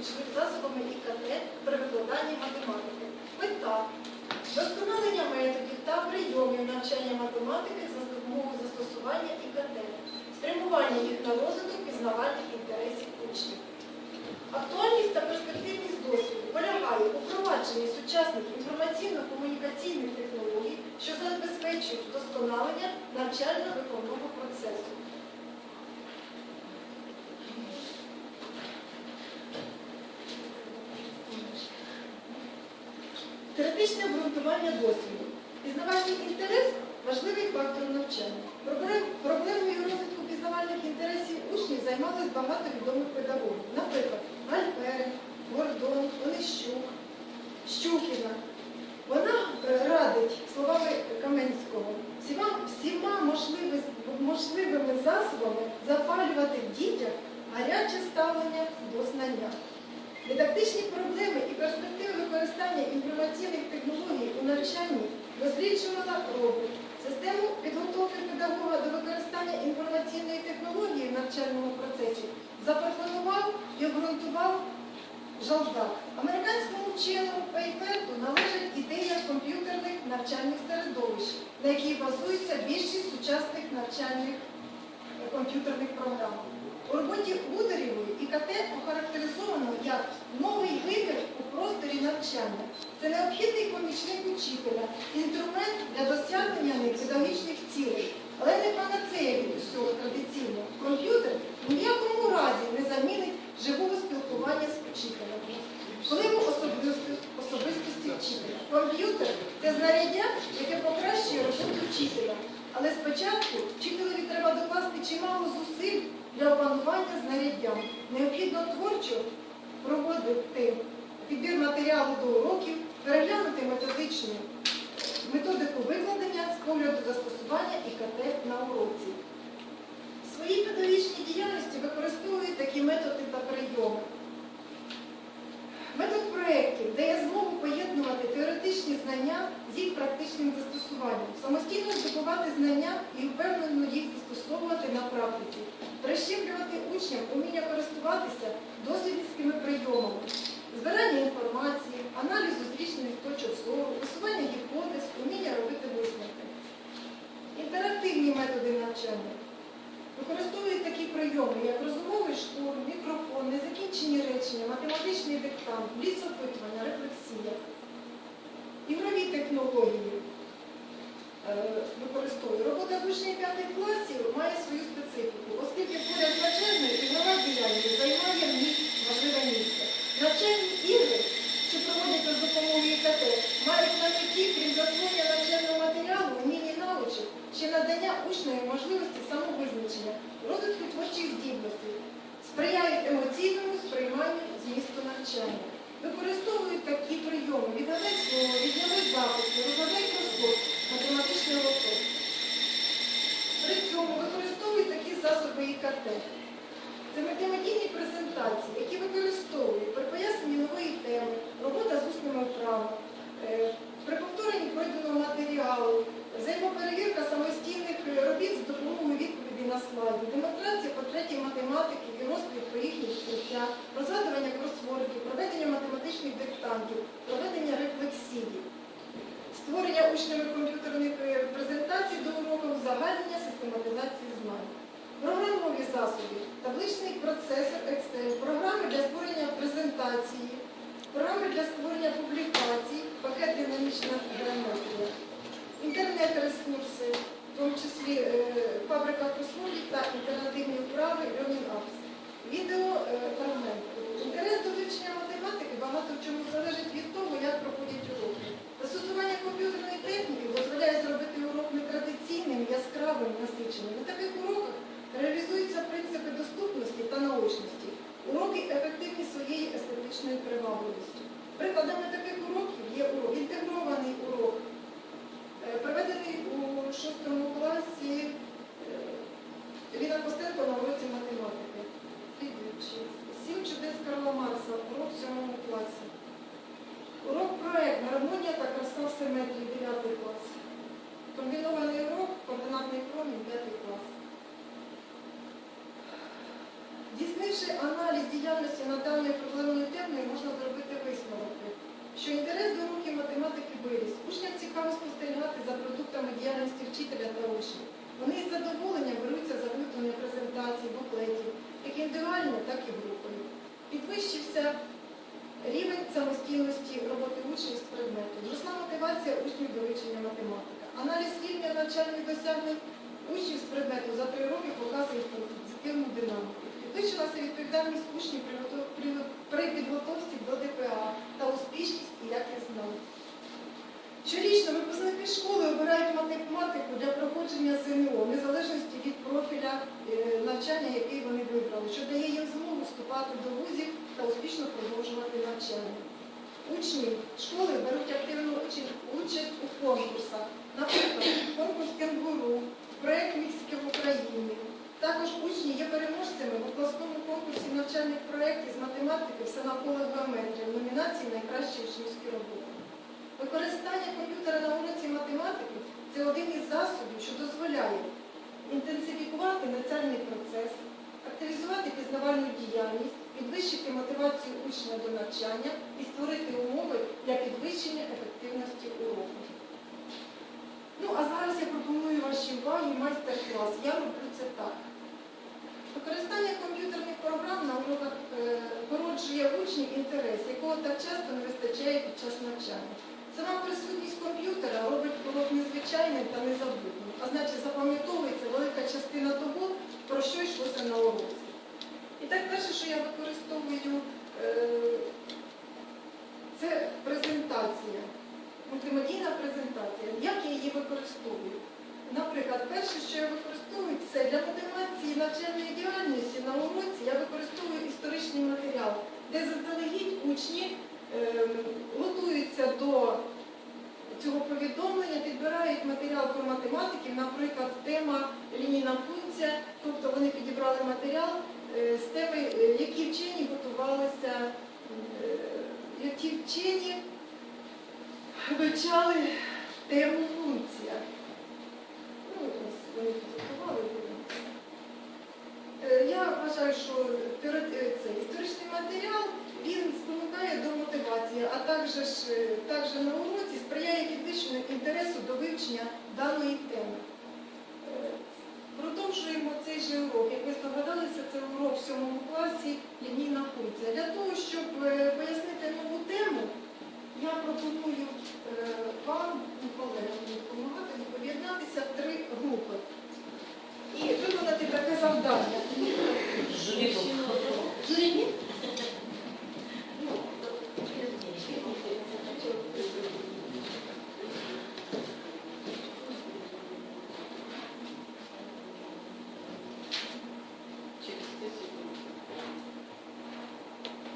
учнів засобами ІКТ при викладанні математики. Мета досконалення методів та прийомів навчання математики за допомогою застосування ІКТ, спрямування їх на розвиток пізнавальних інтересів учнів. Актуальність та перспективність досвіду полягає у впровадженні сучасних інформаційно-комунікаційних технологій, що забезпечують вдосконалення навчально-виховного процесу. Теоретичне досвіду. Пізнавальний інтерес важливий фактор навчання. Проблем- Проблемою розвитку пізнавальних інтересів учнів займалось багато відомих педагогів. Наприклад, Гальперин, Гордон, Онищук, Щукіна. Вона радить словами Каменського всіма, всіма можливи- можливими засобами запалювати в дітях гаряче ставлення до знання. Дидактичні проблеми і перспективи використання інформаційних технологій у навчанні досліджувала робот. Систему підготовки педагога до використання інформаційної технології в навчальному процесі запропонував і обґрунтував Жалдак. Американському вченому Пейперту належить ідея комп'ютерних навчальних середовищ, на якій базується більшість сучасних навчальних е, комп'ютерних програм. У роботі Ударєвої ІКТ охарактеризовано як новий вибір у просторі навчання. Це необхідний помічник учителя, інструмент для досягнення них педагогічних цілей, але не панацея від усього традиційного. Необхідно творчо проводити підбір матеріалу до уроків, переглянути методичну методику викладення з погляду застосування ІКТ на уроці. В своїй педагогічній діяльності використовують такі методи та прийоми. Метод проєктів дає змогу поєднувати теоретичні знання з їх практичним застосуванням, самостійно здобувати знання і впевнено їх застосовувати на практиці, прищеплювати учням уміння користуватися дослідницькими прийомами, збирання інформації, аналізу зрічних точок зору, висування гіпотез, уміння робити висновки. Інтерактивні методи навчання. Використовують такі прийоми, як розумовий штурм, мікрофон, незакінчені речення, математичний диктант, бліц-опитування, рефлексія. Ігрові технології використовують. Робота з учнів 5 класів має свою специфіку, оскільки поряд з навчальною ігрова діяльність займає в ній важливе місце. Навчальні ігри, що проводяться з допомогою ІКТ, мають на меті, крім засвоєння навчального матеріалу, вміння і навичок, ще надання учневі можливості самовизначення, розвитку творчих здібностей, сприяють емоційному сприйманню змісту навчання. Використовують такі прийоми відгадай слово, відняли записи, розгадай кросок, математичний лоток. При цьому використовують такі засоби ІКТ. Це мультимедійні презентації, які використовують при поясненні нової теми, робота з усними вправами, е, при повторенні пройденого матеріалу, взаємоперевірка самостійних робіт з допомогою відповіді на слайді, демонстрація портретів математиків і розповідь про їхні відкриття, розгадування кросвордів, проведення математичних диктантів, проведення рефлексії, створення учнями комп'ютерних е, презентацій до уроків, загальнення систематизації знань. Програмові засоби, табличний процесор Excel, програми для створення презентації, програми для створення публікацій, пакет динамічна геометрія, інтернет-ресурси, в тому числі е, фабрика кросвордів та альтернативні вправи Льонін Апс. Відео фрагмент. фрагменти. Інтерес до вивчення математики багато в чому залежить від того, як проходять уроки. Застосування комп'ютерної техніки дозволяє зробити урок нетрадиційним, яскравим, насиченим. На таких уроках реалізуються принципи доступності та наочності. Уроки ефективні своєю естетичною привабливістю. Прикладами таких уроків є урок, інтегрований урок, е, проведений у 6 класі е, Ліна Костенко на уроці математики. Провівши аналіз діяльності над даною проблемною темою, можна зробити висновки, що інтерес до науки математики виріс. Учням цікаво спостерігати за продуктами діяльності вчителя та. Вони із задоволенням беруться за виготовлення презентацій, буклетів, як індивідуально, так і групою. Підвищився рівень самостійності роботи учнів з предмету. Зросла мотивація учнів до вивчення математики. Аналіз рівня навчальних досягнень учнів з предмету за три роки показує позитивну динаміку. Підвищилася відповідальність учнів при підготовці до ДПА та успішність і якість знань. Щорічно випускники школи обирають математику для проходження ЗНО, в незалежності від профіля е, навчання, який вони вибрали, що дає їм змогу вступати до вузів та успішно продовжувати навчання. Учні школи беруть активну участь- у конкурсах, наприклад, конкурс кенгуру, проєкт Мексики в Україні. Також учні є переможцями в обласному конкурсі навчальних проєктів з математики все навколо геометрії в номінації Найкращі учнівські роботи. Використання комп'ютера на уроці математики це один із засобів, що дозволяє інтенсифікувати навчальний процес, активізувати пізнавальну діяльність, підвищити мотивацію учня до навчання і створити умови для підвищення ефективності уроку. Ну, а зараз я пропоную вашій увазі майстер-клас. Я роблю це так. Використання комп'ютерних програм на уроках е, породжує учнів інтерес, якого так часто не вистачає під час навчання. Сама присутність комп'ютера робить урок незвичайним та незабутнім, а значить запам'ятовується велика частина того, про що йшлося на уроці. І так перше, що я використовую, е, це презентація, мультимедійна презентація. Як я її використовую? Наприклад, перше, що я використовую, це для мотивації навчальної діяльності на уроці я використовую історичний матеріал, де заздалегідь учні готуються до цього повідомлення, підбирають матеріал про математиків, наприклад, тема лінійна функція, тобто вони підібрали матеріал е, з теми, е, які вчені готувалися, е, які вчені вивчали тему функція. Ну, вони підготували. Я вважаю, що теоре- е, історичний матеріал він спонукає до мотивації, а також, е, також на уроці сприяє підвищенню інтересу до вивчення даної теми. Е, Продовжуємо цей же урок. Як ви здогадалися, це урок в 7 класі лінійна функція. Для того, щоб е, пояснити нову тему, я пропоную е, вам, і колегам, допомагати об'єднатися в три групи і виконати таке завдання. Журі? Ну,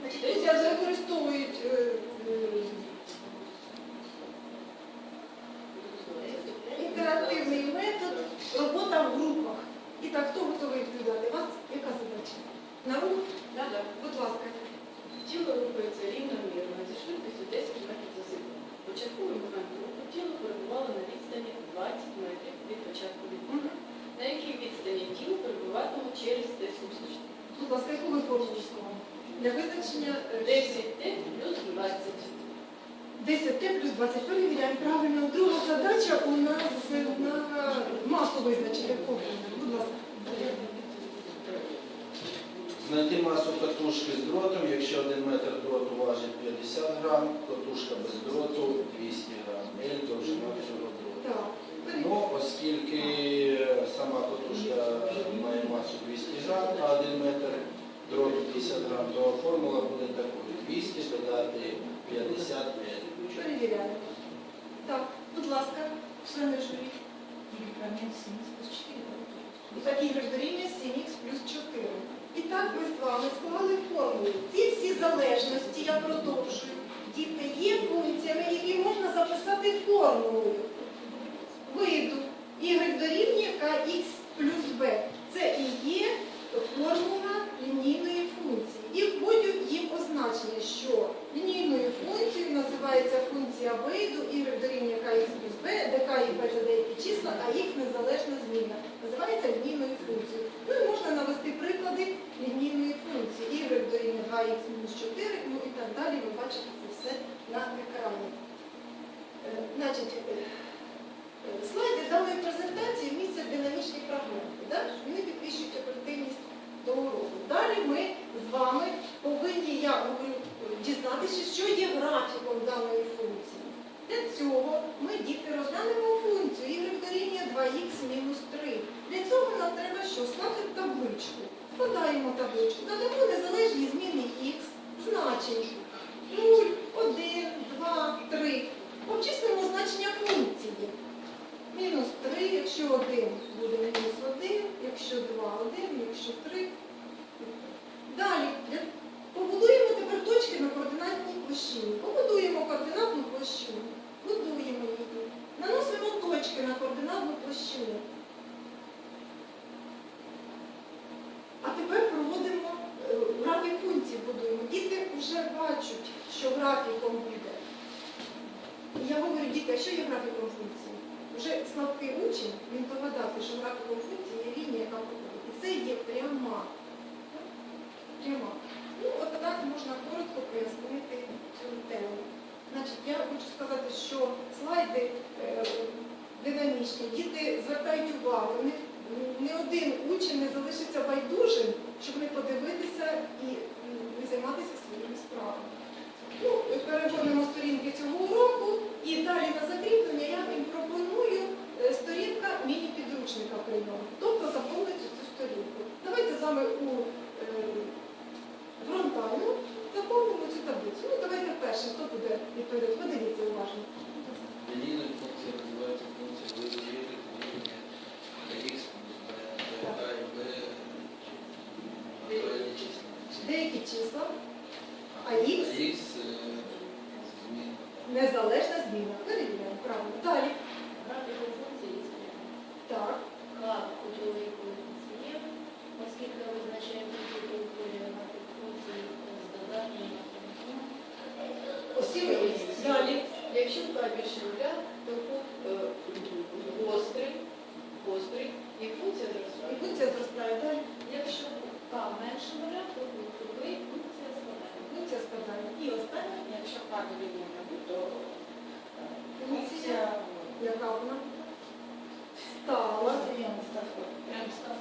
Значить, друзі використовують е, е, інтерактивний метод робота в групах. І так, хто готовий відповідати? У вас яка задача? На рух? Да-да. Будь ласка. Тіло рухається рівномірно зі швидкістю 10 метрів за секунду. Початковий момент руху тіло перебувало на відстані 20 метрів від початку відбору. На якій відстані тіло перебуватиме через Т суміжні? Будь ласка, ви формулу? Для визначення е, 10 Т плюс 20. 10 Т плюс 20. Перевіряємо правильно. Друга задача у нас е, на масу визначення. Будь ласка. Знайти масу катушки з дротом, якщо 1 метр дроту важить 50 грам, катушка без дроту 200 грам. L довжина всього дроту. Ну, оскільки сама катушка має масу 200 грам, а 1 метр дроту 50 грам, то формула буде такою. 200 додати 50 L. Перевіряємо. Так, будь ласка, члени журі. І так ігри дорівнює 7х плюс 4. І так ми з вами склали формулу. Ці всі залежності, я продовжую, діти є функціями, які можна записати формулою. Виду y дорівнює kx плюс b. Це і є формула лінійної функції. І вводю їм означення, що лінійною функцією називається функція виду y дорівнює kx плюс b, де k і b це деякі числа, а x незалежна зміна. Називається лінійною функцією. Ну і можна навести приклади лінійної функції. 2х мінус 4, ну і так бачите це все на екрані. Е, Значить, е, е, слайди даної презентації містять динамічні фрагменти. Да? Вони підвищують оперативність до уроку. Далі ми з вами повинні, я говорю, дізнатися, що є графіком даної функції. Для цього ми діти розглянемо функцію y дорівнює 2х мінус 3. Для цього нам треба що? Склати табличку. Складаємо табличку. Додамо незалежні зміни х, значень 0, 1, 2, 3. Обчислимо значення функції. Мінус 3, якщо 1 буде мінус 1, якщо 2 1, якщо 3. Далі для- побудуємо тепер точки на координатній площині. Побудуємо координатну площину. Будуємо її. Наносимо точки на координатну площину. А тепер проводимо е, графік функцій будуємо. Діти вже бачать, що графіком буде. І Я говорю, діти, а що є графіком функції? Вже слабкий учень, він догадався, що графіком функції є лінія, яка проходить. І це є пряма. Пряма. Ну, от так можна коротко пояснити цю тему. Значить, я хочу сказати, що слайди е, динамічні, діти звертають увагу. Не один учень не залишиться байдужим, щоб не подивитися і не займатися своїми справами. Ну, перегорнемо сторінки цього уроку і далі на закріплення я їм пропоную е, сторінка міні-підручника прийому. Тобто заповнити цю сторінку. Давайте з вами у е, фронтальну заповнимо цю таблицю. Ну, давайте перше, хто буде відповідати. Уважно. Лінійна функція називається функція b натуральні числа. Деякі числа, А А х? х незалежна зміна. Перевіряємо правильно. Далі. Графіком функції є. Так. Клад у чоловіку є, оскільки визначає графік функції ми є. Далі. Якщо К більше нуля, то кут е, гострий, гострий і функція І зростає. функція зростає далі. Якщо К менше нуля, то кут тупий, функція складає. Функція складає. І остання Якщо К дорівнює то е, функція, яка вона стала.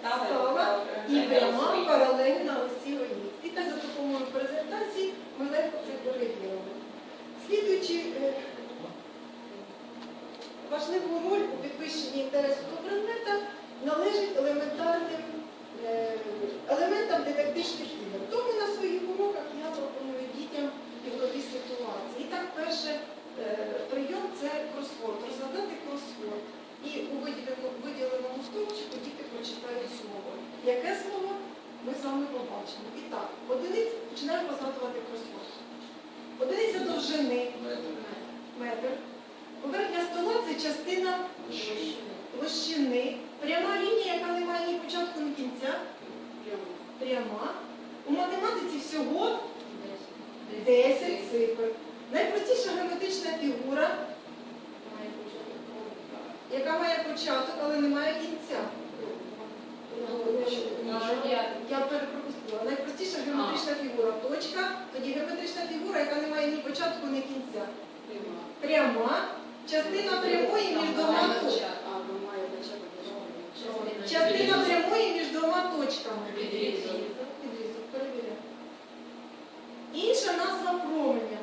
Стала і пряма паралельна осі ОІ. І так за допомогою презентації ми легко це перевірили. Слідуючи е, важливу роль у підвищенні інтересу до предмета належить елементарним е, елементам дидактичних ігор. Тому на своїх уроках я пропоную дітям ігрові ситуації. І так, перше е, прийом це кросворд, розгадати кросворд. І у виділеному, виділеному стовпчику діти прочитають слово. Яке слово ми з вами побачимо? І так, одиниць починаємо розгадувати кросворд. Одиниця довжини Метр. метр. Поверхня стола це частина площини. Пряма лінія, яка не має ні початку, ні кінця. Пряма. У математиці всього 10 цифр. Найпростіша геометрична фігура, яка має початок, але не має кінця. Я перепропустила. Найпростіша геометрична фігура точка, тоді геометрична фігура, яка не має ні початку, ні кінця. Пряма, частина прямої між двома точками. Частина прямої між двома точками. Інша назва променя.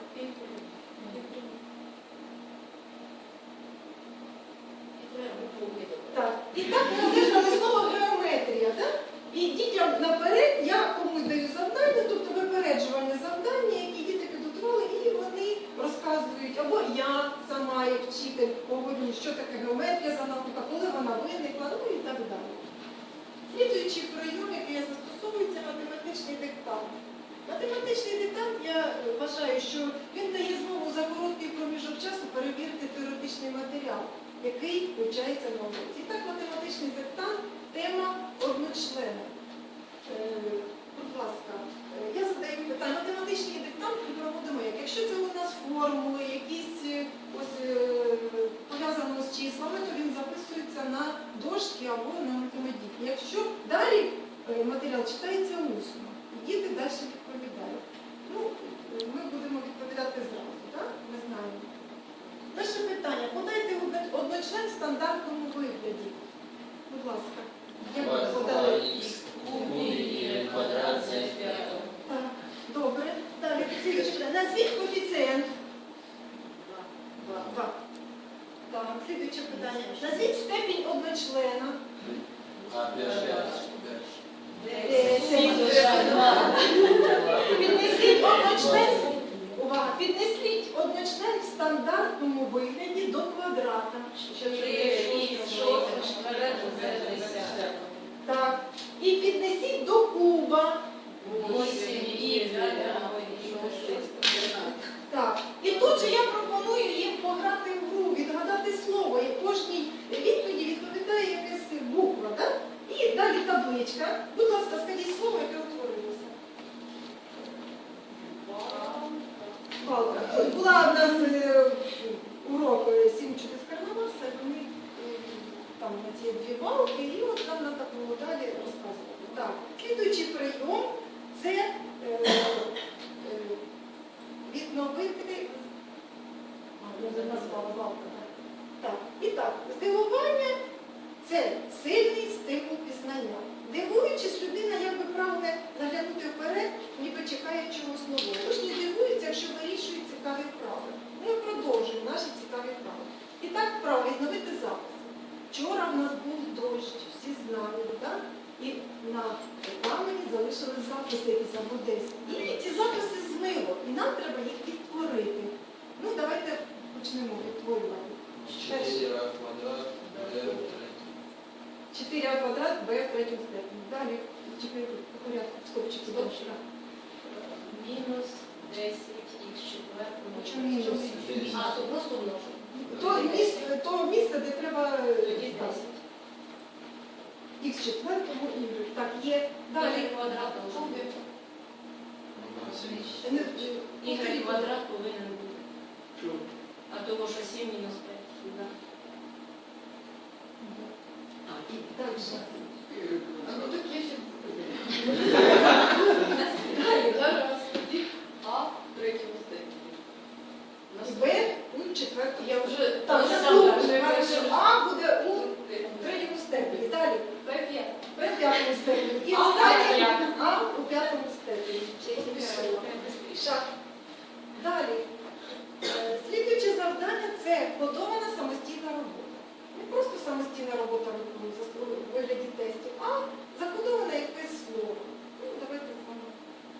Так. І так належна слово геометрія, так? І дітям наперед я комусь даю завдання, тобто випереджувальне завдання, які діти підготували, і вони розказують, або я сама, як вчитель, говорю, що таке геометрія за наука, коли вона виникла, ну і так далі. Слідуючий прийом, який я застосовую, це математичний диктант. Математичний диктант, я е, вважаю, що він дає змогу за короткий проміжок часу перевірити теоретичний матеріал, який вивчається на уроці. І так, математичний диктант, тема одночлена. Е, Будь ласка, е, я задаю питання. Математичний диктант ми проводимо як? Якщо це у нас формули, якісь е, ось пов'язано з числами, то він записується на дошки або на математикі. Якщо далі матеріал читається усно, діти далі відповідають питання. Подайте одночлен в стандартному вигляді. Будь ласка. Подали? квадрат Так, добре. Далі. Назвіть коефіцієнт. Два. Так, слідуюче питання. Назвіть степінь одночлена. А Піднесіть одночлен. Увага, піднесіть одночлен в стандартному вигляді до квадрата. Так. І піднесіть до куба. Так. І тут же я пропоную їм пограти в гру, відгадати слово. І кожній відповіді відповідає якась буква, так? І далі табличка. Будь ласка, скажіть слово, яке утворилося. Палка. Була в нас е, урок е, сім чудес карнавальса, і вони там на ці дві балки, і от там нам так було далі розказувати. Так, слідуючий прийом це е, відновити. Вже назвала балка. Так, і так, здивування це сильний стимул пізнання. Дивуючись, людина якби прагне заглянути вперед, ніби чекає чогось нового. Тож не дивується, якщо вирішують цікаві вправи. Ми продовжуємо наші цікаві вправи. І так, вправа відновити запис. Вчора в нас був дощ, всі знали, так? І на камені залишились записи якісь або. І ці записи змило, і нам треба їх відтворити. Ну, давайте почнемо відтворювати. 4 квадрат, 4а квадрат b в третьому степені. Далі чекай по порядку стопчики дальше. Мінус 10 х четвертому. Чому мінус? А, то просто множу. То місце, то місце, де треба Тоді так, 10. х четвертому і так є. Далі Далі квадрат должен бути. Не- Y квадрат повинен бути. А того, що 7 мінус 5. Да. Далі. А ну так я ще Далі, зараз тоді А в третьому степені. Б у четвертому. Я вже Так, сам А буде у третьому степені. Далі Б в п'ятому степені. І А. А у п'ятому степені. Далі. Е, Слідуюче завдання це кодована самостійна робота. Не просто самостійна робота у вигляді тестів, а закодоване якесь слово. Ну, давайте з вами.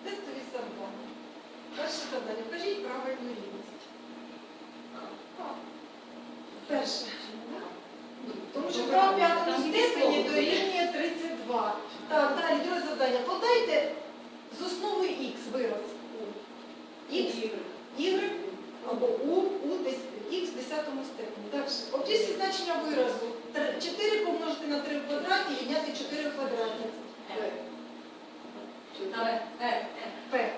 Тестові завдання. Перше завдання. Вкажіть правильну рівність. Перше. Тому що право п'ятому степені дорівнює 32. Так, далі, друге завдання. Подайте з основою х вираз. Х, y або у, у десь, х в десятому степені. Далі. Обчисліть значення виразу. 4 помножити на 3 в квадраті і відняти 4 в квадраті. П.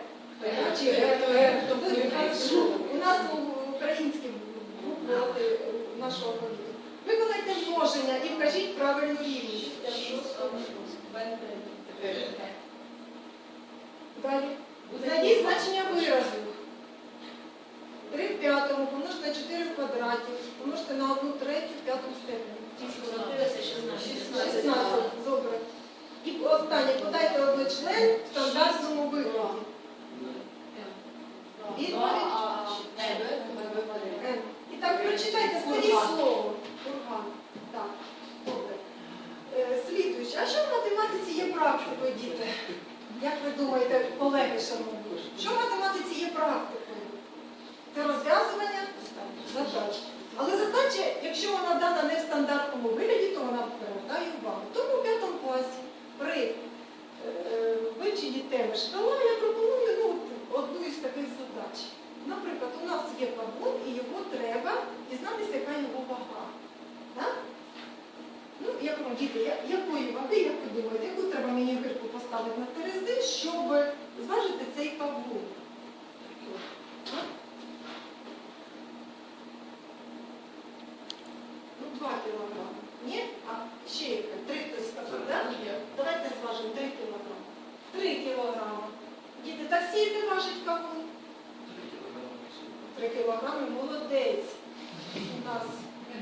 Чи Р, Р. То буде хорошо. У нас у українській букви нашого алфавіту. Виконайте множення і вкажіть правильну рівність. Далі. Знайдіть значення виразу. 3 в п'ятому помножити на 4 в квадраті, помножити на 1 третю в п'ятому степені. 16. Добре. І останнє. Подайте одночлен в стандартному вигляді. І так, прочитайте, складіть слово. Так, добре. Е, А що в математиці є практикою, діти? Як ви думаєте, колеги шановні? Що в математиці є практикою? Це розв'язування задач. Але задача, якщо вона дана не в стандартному вигляді, то вона привертає увагу. Тому в п'ятому класі при е, вивченні теми шкала я пропоную ну, одну із таких задач. Наприклад, у нас є кавун і його треба дізнатися, яка його вага. Так? Ну, як вам діти, якої ваги, як ви думаєте, яку треба мені гирку поставити на терези, щоб зважити цей кавун? А? Ну, 2 кілограми. Ні? А ще яка? 3 хтось сказав, так? Давайте зважимо 3 кілограми. 3 кілограми. Діти, так скільки важить кавун? 3 кілограми, молодець. У нас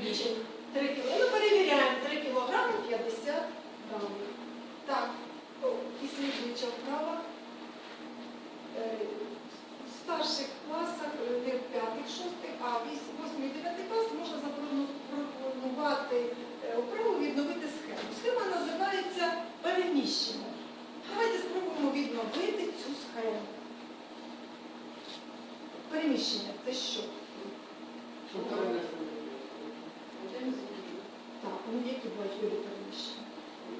більше 3 кілограми. Ну, перевіряємо 3 кілограми 50 грамів. Так, О, і слідуюча вправа. Е, В старших класах переміщення це що? Один з іншим. Так, ну які бувають види переміщення?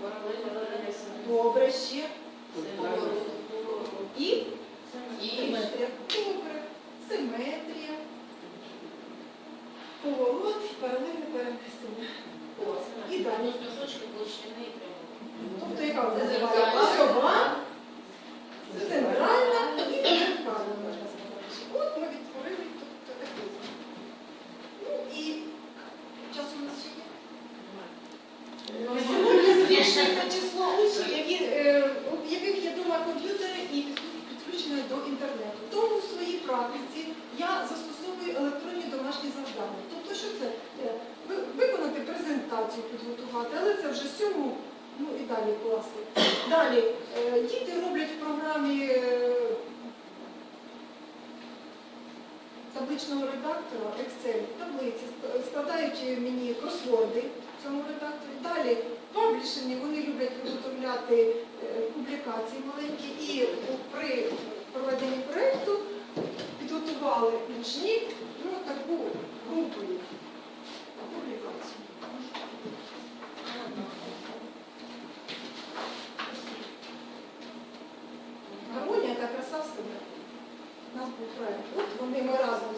Паралельно перенесено. Добре, ще. Поворот. І І симетрія. Добре. Симетрія. Поворот, паралельне перенесення. І далі. Носочки площини і прямого. Тобто яка вона Це називає? зеркальна. Осова, центральна і вертикальна, можна сказати. От ми відтворили тут таку. Ну і час у нас ще є. Сьогодні збільшується число учнів, які, е, у яких є дома комп'ютери і підключені до інтернету. Тому в своїй практиці я застосовую електронні домашні завдання. Тобто, що це? Е, ви- Виконати презентацію, підготувати, але це вже сьому, ну і далі класи. Далі е, діти роблять в програмі е, табличного редактора Excel таблиці, складають мені кросворди в цьому редакторі. Далі паблішені вони люблять виготовляти е, публікації маленькі і при проведенні проєкту підготували учні ну, таку групу публікацію. Гармонія та краса в себе. Нас був проєкт. От вони ми разом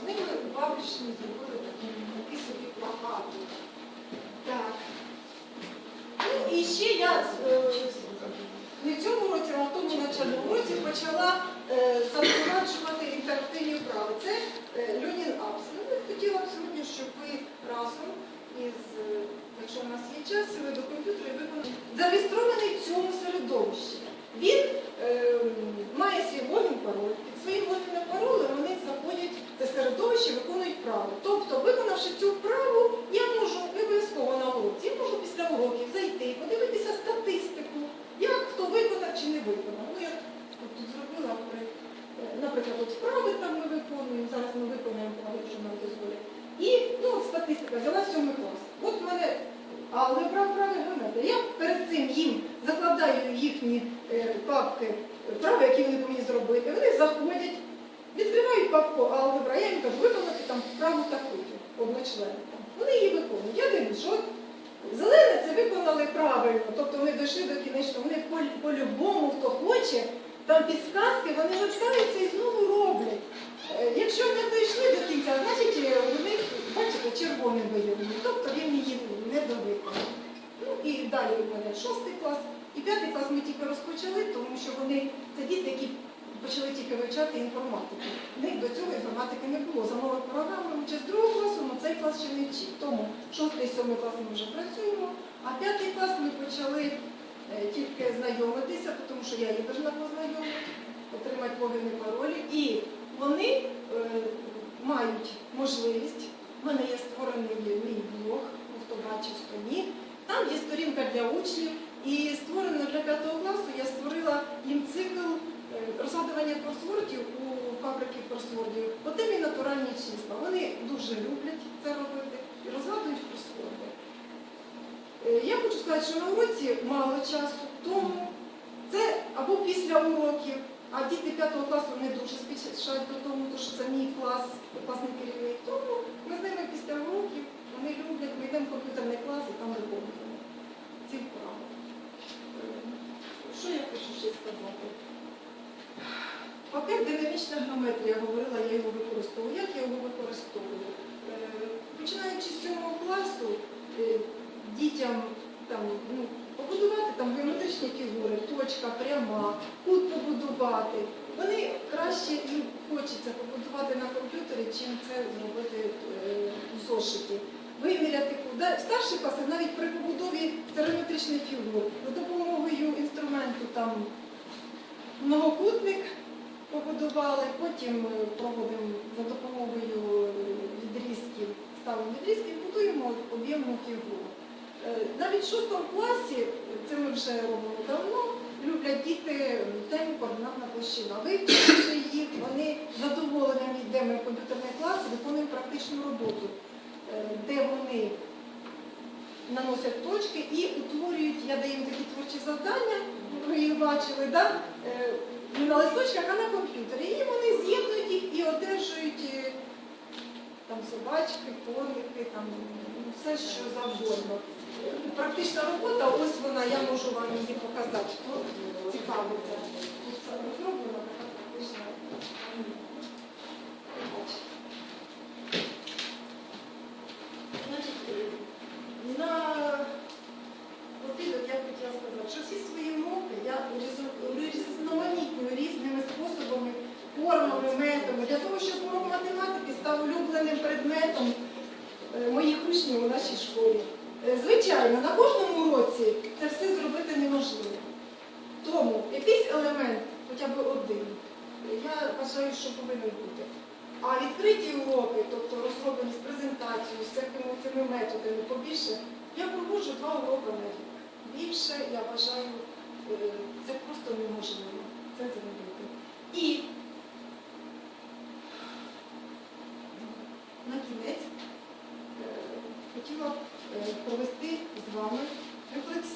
паблішні зробили такі, собі плакати. Так. Ну і ще я е, не в цьому році, а в тому навчальному році почала е, запроваджувати інтерактивні вправи. Це Льонін Апс. Я хотіла б сьогодні, щоб ви разом із, е, якщо у нас є час, сіли до комп'ютера і виконали. Зареєстрований в цьому середовищі. Він е, має свій логін пароль. Під своїм логіном паролем це середовище, виконують вправу. Тобто, виконавши цю вправу, я можу не обов'язково на уроці, я можу після уроків зайти, подивитися статистику, як хто виконав чи не виконав. Ну, я тут зробила, е, наприклад, от вправи там ми виконуємо, зараз ми виконуємо вправи, що нам дозволять. І ну, статистика взяла сьомий клас. От в мене алгебра вправи геометрія. Я перед цим їм закладаю їхні е, папки е, вправи, які вони повинні зробити. Вони заходять, відкривають папку алгебра, я їм кажу, виконати там вправу таку, одночленну. Вони її виконують. Я дивлюсь, що зелене це виконали правильно, тобто вони дійшли до кінечного, вони по- по-любому, хто хоче, там підсказки, вони вертаються і знову роблять. Е, Якщо не дійшли до кінця, значить е, вони, бачите, червоним виявлені, тобто він її не довиконав. Ну і далі у мене шостий клас. І п'ятий клас ми тільки розпочали, тому що вони це діти, які почали тільки вивчати інформатику. В них до цього інформатики не було. За новою програмою ми з другого класу, але цей клас ще не вчив. Тому шостий, сьомий клас ми вже працюємо, а п'ятий клас ми почали е, тільки знайомитися, тому що я їх должна познайомити, отримати логіни паролі. І вони е, мають можливість. У мене є створений мій блог, ну, хто бачив, хто ні. Там є сторінка для учнів, і створено для п'ятого класу я створила їм цикл розгадування кросвордів у фабрики кросвордів. Отим і натуральні числа. Вони дуже люблять це робити і розгадують кросворди. Е, Я хочу сказати, що на уроці мало часу, тому це або після уроків, а діти 5 класу не дуже спішать до тому, тому що це мій клас, класний керівник. Тому ми з ними після уроків, вони люблять, ми йдемо в комп'ютерний клас і там виконуємо ці вправи. Е, Що я хочу ще сказати? Папір динамічна геометрія, говорила, я його використовую. Як я його використовую? Е, Починаючи з 7 класу, е, дітям там, ну, побудувати там геометричні фігури, точка, пряма, кут побудувати. Вони краще їм хочеться побудувати на комп'ютері, чим це зробити е, в зошиті. Виміряти кут. Да, Старші класи навіть при побудові геометричних фігур за допомогою многокутник побудували, потім проводимо за допомогою відрізків, ставимо відрізки і будуємо об'ємну фігуру. Е, Навіть в шостому класі, це ми вже робимо давно, люблять діти тему координатна площина. Вивчивши їх, вони задоволенням йдемо в комп'ютерний клас виконуємо практичну роботу, е, де вони наносять точки і утворюють, я даю їм такі творчі завдання, ви її бачили, да? не на листочках, а на комп'ютері. І вони з'єднують їх і одержують е, там собачки, коники, там, ну, все, що завгодно. Практична робота, ось вона, я можу вам її показати. Цікаво.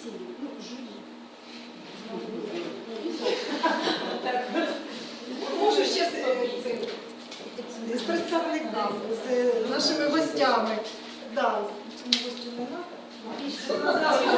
суду, ну, журі. Можу ще з представниками, з нашими гостями. Да, гості не треба.